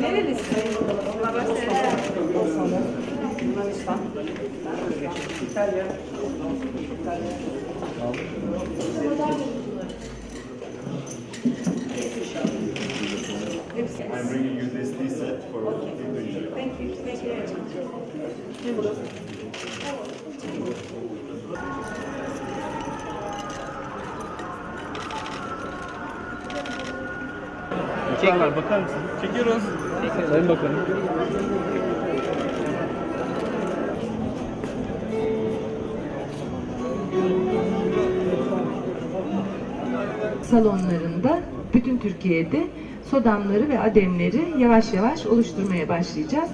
Nerelisin? Yunanistan, İtalya, İtalya. I'm bringing you this tea set for Indonesia. Thank you. Thank you very much. Çekler bakar mısın? Çekiyoruz. Sayın Bakanım. salonlarında bütün Türkiye'de sodamları ve ademleri yavaş yavaş oluşturmaya başlayacağız.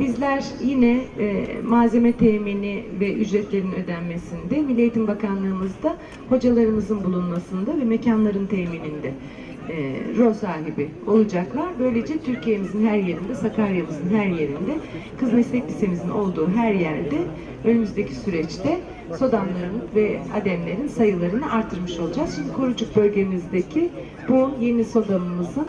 Bizler yine e, malzeme temini ve ücretlerin ödenmesinde Milli Eğitim Bakanlığımızda hocalarımızın bulunmasında ve mekanların temininde e, rol sahibi olacaklar. Böylece Türkiye'mizin her yerinde, Sakarya'mızın her yerinde, Kız Meslek Lisemizin olduğu her yerde önümüzdeki süreçte sodamların ve ademlerin sayılarını artırmış olacağız. Şimdi Korucuk bölgemizdeki bu yeni sodamımızın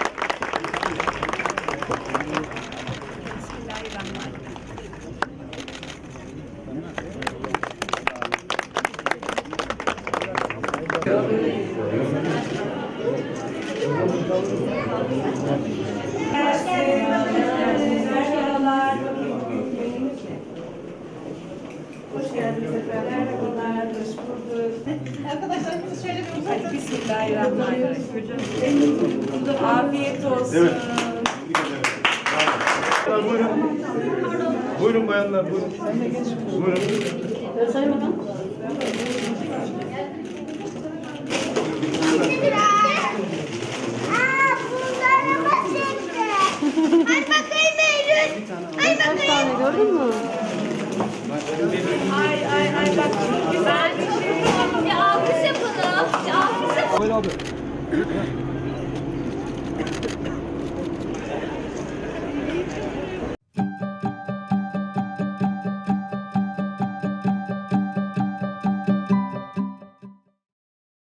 Merhabalar. Hoş geldiniz efendim. Merhabalar. Hoş bulduk. Arkadaşlar şöyle bir uzak Hadi Bismillahirrahmanirrahim. Afiyet olsun. Evet. Buyurun. Buyurun bayanlar buyurun. Buyurun. Gördün mü? Ay ay ay bak çok güzel bir şey. Bir alkış yapalım. Bir alkış yapalım. Buyur abi.